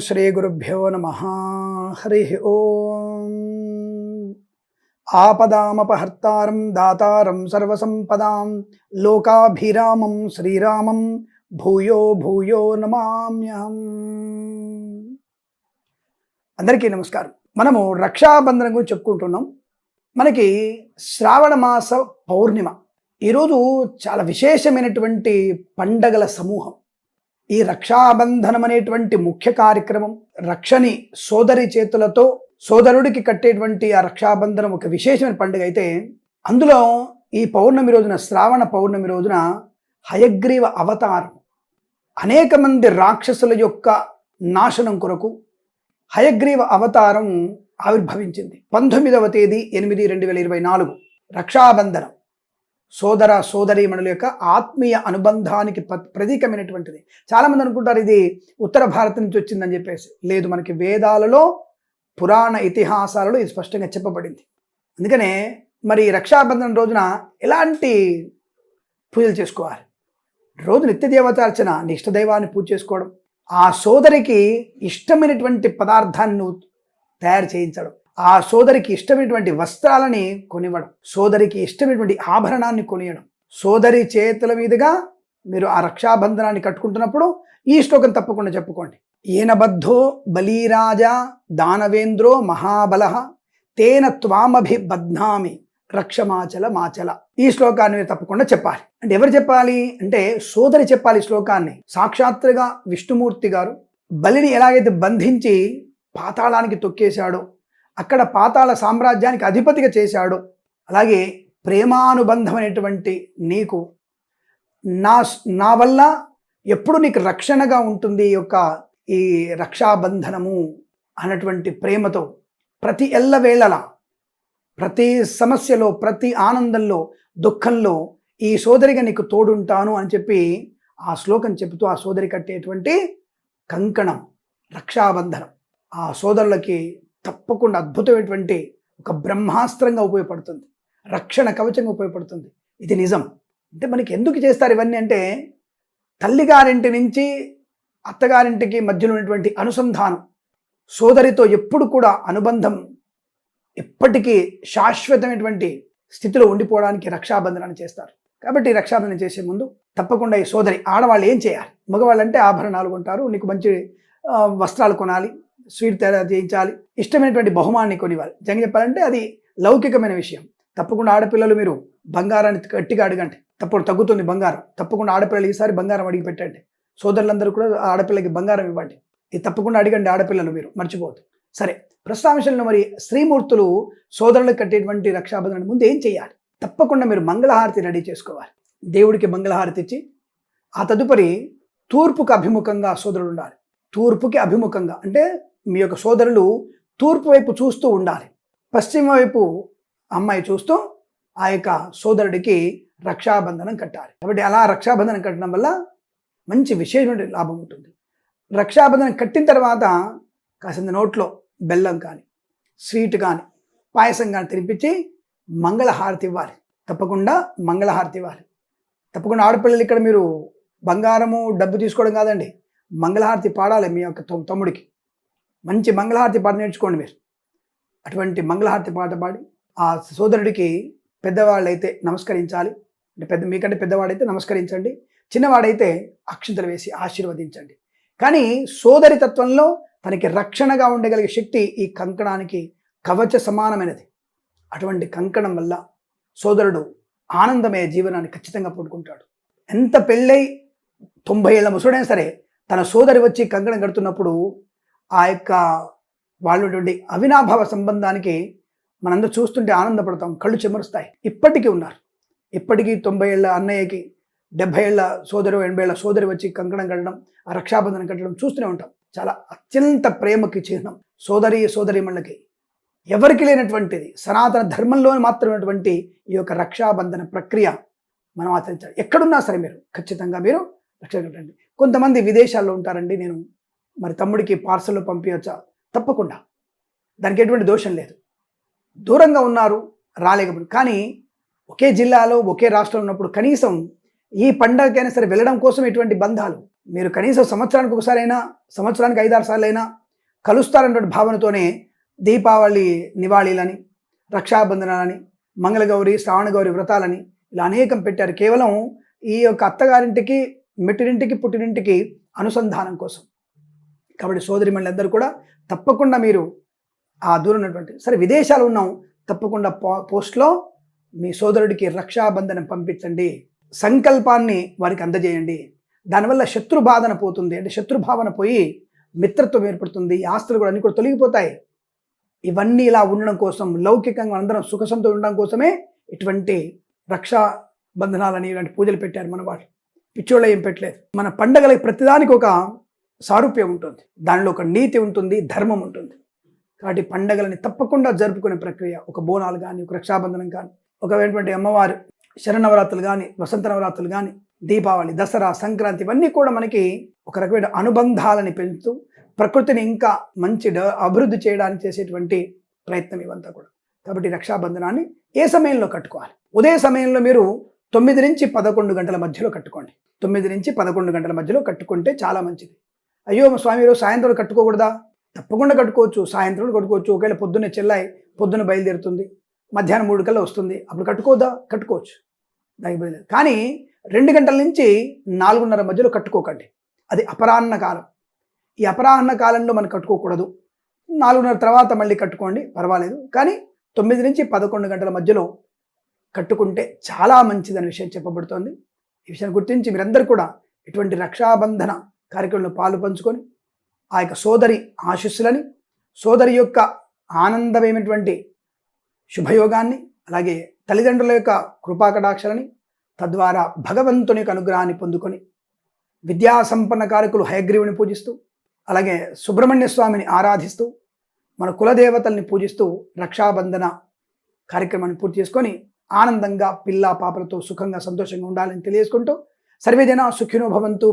శ్రీ గురుభ్యో నమ. హరి ఓం. ఆపదామపహర్తారం దాతారం సర్వసంపదాం. లోకాభిరామం శ్రీరామం భూయో భూయో నమామ్యహం. అందరికీ నమస్కారం. మనము రక్షాబంధనం గురించి చెప్పుకుంటున్నాం. మనకి శ్రావణ మాస పౌర్ణిమ. ఈరోజు చాలా విశేషమైనటువంటి పండగల సమూహం. ఈ రక్షాబంధనం అనేటువంటి ముఖ్య కార్యక్రమం రక్షని సోదరి చేతులతో సోదరుడికి కట్టేటువంటి ఆ రక్షాబంధనం ఒక విశేషమైన పండుగ అయితే అందులో ఈ పౌర్ణమి రోజున శ్రావణ పౌర్ణమి రోజున హయగ్రీవ అవతారం అనేక మంది రాక్షసుల యొక్క నాశనం కొరకు హయగ్రీవ అవతారం ఆవిర్భవించింది. పంతొమ్మిదవ తేదీ ఎనిమిది రెండు వేల ఇరవై నాలుగు రక్షాబంధనం. సోదర సోదరీమణుల యొక్క ఆత్మీయ అనుబంధానికి ప్ర- ప్రతీకమైనటువంటిది. చాలామంది అనుకుంటారు ఇది ఉత్తర భారత్ నుంచి వచ్చిందని చెప్పేసి. లేదు మనకి వేదాలలో పురాణ ఇతిహాసాలలో ఇది స్పష్టంగా చెప్పబడింది. అందుకనే మరి రక్షాబంధన రోజున ఎలాంటి పూజలు చేసుకోవాలి? రోజు నిత్య దేవతార్చన నీ ఇష్టదైవాన్ని పూజ చేసుకోవడం. ఆ సోదరికి ఇష్టమైనటువంటి పదార్థాన్ని నువ్వు తయారు చేయించడం. ఆ సోదరికి ఇష్టమైనటువంటి వస్త్రాలని కొనివ్వడం సోదరికి ఇష్టమైనటువంటి ఆభరణాన్ని కొనియడం. సోదరి చేతుల మీదుగా మీరు ఆ రక్షాబంధనాన్ని కట్టుకుంటున్నప్పుడు ఈ శ్లోకం తప్పకుండా చెప్పుకోండి. ఏనబద్ధో బలీరాజా దానవేంద్రో మహాబల తేన త్వామభి బధ్నామి రక్షమాచల మాచల. ఈ శ్లోకాన్ని మీరు తప్పకుండా చెప్పాలి. అంటే ఎవరు చెప్పాలి? అంటే సోదరి చెప్పాలి శ్లోకాన్ని. సాక్షాత్తుగా విష్ణుమూర్తి గారు బలిని ఎలాగైతే బంధించి పాతాళానికి తొక్కేశాడో అక్కడ పాతాళ సామ్రాజ్యానికి అధిపతిగా చేశాడు. అలాగే ప్రేమానుబంధమైనటువంటి నీకు నా నా వల్ల ఎప్పుడు నీకు రక్షణగా ఉంటుంది ఈ యొక్క ఈ రక్షాబంధనము అన్నటువంటి ప్రేమతో ప్రతి ఎల్లవేళలా ప్రతి సమస్యలో ప్రతి ఆనందంలో దుఃఖంలో ఈ సోదరిగా నీకు తోడుంటాను అని చెప్పి ఆ శ్లోకం చెబుతూ ఆ సోదరి కట్టేటువంటి కంకణం రక్షాబంధనం. ఆ సోదరులకి తప్పకుండా అద్భుతమైనటువంటి ఒక బ్రహ్మాస్త్రంగా ఉపయోగపడుతుంది. రక్షణ కవచంగా ఉపయోగపడుతుంది. ఇది నిజం. అంటే మనకి ఎందుకు చేస్తారు ఇవన్నీ అంటే తల్లిగారింటి నుంచి అత్తగారింటికి మధ్యలో ఉన్నటువంటి అనుసంధానం సోదరితో ఎప్పుడు కూడా అనుబంధం ఎప్పటికీ శాశ్వతమైనటువంటి స్థితిలో ఉండిపోవడానికి రక్షాబంధనాన్ని చేస్తారు. కాబట్టి రక్షాబంధనం చేసే ముందు తప్పకుండా ఈ సోదరి ఆడవాళ్ళు ఏం చేయాలి? మగవాళ్ళంటే ఆభరణాలు కొంటారు నీకు మంచి వస్త్రాలు కొనాలి స్వీట్ తయారు చేయించాలి. ఇష్టమైనటువంటి బహుమాన్ని కొనివ్వాలి. జంగ చెప్పాలంటే అది లౌకికమైన విషయం. తప్పకుండా ఆడపిల్లలు మీరు బంగారాన్ని గట్టిగా అడగండి. తప్పుడు తగ్గుతుంది బంగారం. తప్పకుండా ఆడపిల్లలు ఈసారి బంగారం అడిగి పెట్టండి. సోదరులందరూ కూడా ఆడపిల్లకి బంగారం ఇవ్వండి. ఇది తప్పకుండా అడగండి ఆడపిల్లలు మీరు. మర్చిపోవద్దు. సరే ప్రస్తాంశంలో మరి స్త్రీమూర్తులు సోదరులకు కట్టేటువంటి రక్షాబంధనం ముందు ఏం చేయాలి? తప్పకుండా మీరు మంగళహారతి రెడీ చేసుకోవాలి. దేవుడికి మంగళహారతి ఇచ్చి ఆ తదుపరి తూర్పుకు అభిముఖంగా సోదరుడు ఉండాలి. తూర్పుకి అభిముఖంగా. అంటే మీ యొక్క సోదరులు తూర్పు వైపు చూస్తూ ఉండాలి. పశ్చిమ వైపు అమ్మాయి చూస్తూ ఆ యొక్క సోదరుడికి రక్షాబంధనం కట్టాలి. కాబట్టి అలా రక్షాబంధనం కట్టడం వల్ల మంచి విశేషమైన లాభం ఉంటుంది. రక్షాబంధనం కట్టిన తర్వాత కాసింత నోట్లో బెల్లం కానీ స్వీట్ కానీ పాయసం కానీ తినిపించి మంగళహారతి ఇవ్వాలి. తప్పకుండా మంగళహారతి ఇవ్వాలి. తప్పకుండా ఆడపిల్లలు ఇక్కడ మీరు బంగారము డబ్బు తీసుకోవడం కాదండి. మంగళహారతి పాడాలి మీ యొక్క తమ్ముడికి. మంచి మంగళహారతి పాట నేర్చుకోండి మీరు. అటువంటి మంగళహారతి పాట పాడి ఆ సోదరుడికి పెద్దవాళ్ళైతే నమస్కరించాలి. అంటే పెద్ద మీకంటే పెద్దవాడైతే నమస్కరించండి. చిన్నవాడైతే అక్షింతలు వేసి ఆశీర్వదించండి. కానీ సోదరి తత్వంలో తనకి రక్షణగా ఉండగలిగే శక్తి ఈ కంకణానికి కవచ సమానమైనది. అటువంటి కంకణం వల్ల సోదరుడు ఆనందమయ జీవనాన్ని ఖచ్చితంగా పుట్టుకుంటాడు ఎంత పెళ్ళై తొంభై ఏళ్ళ ముసుడైనా సరే తన సోదరి వచ్చి కంకణం కడుతున్నప్పుడు ఆ యొక్క వాళ్ళు ఉన్నటువంటి అవినాభావ సంబంధానికి మనందరూ చూస్తుంటే ఆనందపడతాం కళ్ళు చెమరుస్తాయి. ఇప్పటికీ ఉన్నారు. ఇప్పటికీ తొంభై ఏళ్ళ అన్నయ్యకి డెబ్బై ఏళ్ళ సోదరు ఎనభై ఏళ్ళ సోదరి వచ్చి కంకణం కట్టడం ఆ రక్షాబంధనం కట్టడం చూస్తూనే ఉంటాం. చాలా అత్యంత ప్రేమకి చిహ్నం. సోదరి సోదరిమణులకి ఎవరికి లేనటువంటిది. సనాతన ధర్మంలో మాత్రమైనటువంటి ఈ యొక్క రక్షాబంధన ప్రక్రియ మనం ఆచరించాలి. ఎక్కడున్నా సరే మీరు ఖచ్చితంగా మీరు రక్షణ కట్టండి. కొంతమంది విదేశాల్లో ఉంటారండి. నేను మరి తమ్ముడికి పార్సల్లో పంపించచ్చా తప్పకుండా. దానికి ఎటువంటి దోషం లేదు. దూరంగా ఉన్నారు రాలేకపోయింది కానీ ఒకే జిల్లాలో ఒకే రాష్ట్రంలో ఉన్నప్పుడు కనీసం ఈ పండగకైనా సరే వెళ్ళడం కోసం ఇటువంటి బంధాలు? మీరు కనీసం సంవత్సరానికి ఒకసారైనా సంవత్సరానికి ఐదారు సార్లు అయినా కలుస్తారన్నటువంటి భావనతోనే దీపావళి నివాళీలని రక్షాబంధనాలని మంగళగౌరి శ్రావణగౌరి వ్రతాలని ఇలా అనేకం పెట్టారు. కేవలం ఈ యొక్క అత్తగారింటికి మెట్టినింటికి పుట్టినింటికి అనుసంధానం కోసం. కాబట్టి సోదరి అందరూ కూడా తప్పకుండా మీరు ఆ దూరం ఉన్నటువంటి సరే విదేశాలు ఉన్నాం. తప్పకుండా పో పోస్ట్లో మీ సోదరుడికి రక్షాబంధనం పంపించండి. సంకల్పాన్ని వారికి అందజేయండి. దానివల్ల శత్రు బాధన పోతుంది. అంటే శత్రుభావన పోయి మిత్రత్వం ఏర్పడుతుంది. ఆస్తులు కూడా అన్ని కూడా తొలగిపోతాయి. ఇవన్నీ ఇలా ఉండడం కోసం లౌకికంగా అందరం సుఖసంతో ఉండడం కోసమే ఇటువంటి రక్షా బంధనాలని ఇలాంటి పూజలు పెట్టారు మన వాళ్ళు పిచ్చోళ్ళ ఏం పెట్టలేదు. మన పండగలకి ప్రతిదానికి ఒక సారూప్యం ఉంటుంది. దానిలో ఒక నీతి ఉంటుంది ధర్మం ఉంటుంది. కాబట్టి పండగలని తప్పకుండా జరుపుకునే ప్రక్రియ ఒక బోనాలు కానీ ఒక రక్షాబంధనం కానీ ఒకటువంటి అమ్మవారు శరణవరాత్రులు కానీ వసంత నవరాత్రులు కానీ దీపావళి దసరా సంక్రాంతి ఇవన్నీ కూడా మనకి ఒక రకమైన అనుబంధాలని పెంచుతూ ప్రకృతిని ఇంకా మంచి డ- అభివృద్ధి చేయడానికి చేసేటువంటి ప్రయత్నం ఇవంతా కూడా. కాబట్టి రక్షాబంధనాన్ని ఏ సమయంలో కట్టుకోవాలి? ఉదయ సమయంలో మీరు తొమ్మిది నుంచి పదకొండు గంటల మధ్యలో కట్టుకోండి. తొమ్మిది నుంచి పదకొండు గంటల మధ్యలో కట్టుకుంటే చాలా మంచిది. అయ్యో మా స్వామి ఈరోజు సాయంత్రం కట్టుకోకూడదా? తప్పకుండా కట్టుకోవచ్చు సాయంత్రం కట్టుకోవచ్చు. ఒకవేళ పొద్దున్నే చెల్లాయి పొద్దున్న బయలుదేరుతుంది మధ్యాహ్నం మూడు కల్లా వస్తుంది. అప్పుడు కట్టుకోదా? కట్టుకోవచ్చు. దానికి బయలుదేరు కానీ రెండు గంటల నుంచి నాలుగున్నర మధ్యలో కట్టుకోకండి. అది అపరాహ్న కాలం. ఈ అపరాహ్న కాలంలో మనం కట్టుకోకూడదు. నాలుగున్నర తర్వాత మళ్ళీ కట్టుకోండి పర్వాలేదు. కానీ తొమ్మిది నుంచి పదకొండు గంటల మధ్యలో కట్టుకుంటే చాలా మంచిదనే విషయం చెప్పబడుతోంది. ఈ విషయాన్ని గుర్తించి మీరందరూ కూడా ఇటువంటి రక్షాబంధన కార్యక్రమంలో పాలు పంచుకొని ఆ యొక్క సోదరి ఆశీస్సులని సోదరి యొక్క ఆనందమైనటువంటి శుభయోగాన్ని అలాగే తల్లిదండ్రుల యొక్క కృపాకటాక్షలని తద్వారా భగవంతుని యొక్క అనుగ్రహాన్ని పొందుకొని విద్యా సంపన్న కారకులు హయగ్రీవుని పూజిస్తూ అలాగే సుబ్రహ్మణ్య స్వామిని ఆరాధిస్తూ మన కులదేవతల్ని పూజిస్తూ రక్షాబంధన కార్యక్రమాన్ని పూర్తి చేసుకొని ఆనందంగా పిల్ల పాపలతో సుఖంగా సంతోషంగా ఉండాలని తెలియజేసుకుంటూ సర్వేజన సుఖినో భవంతు.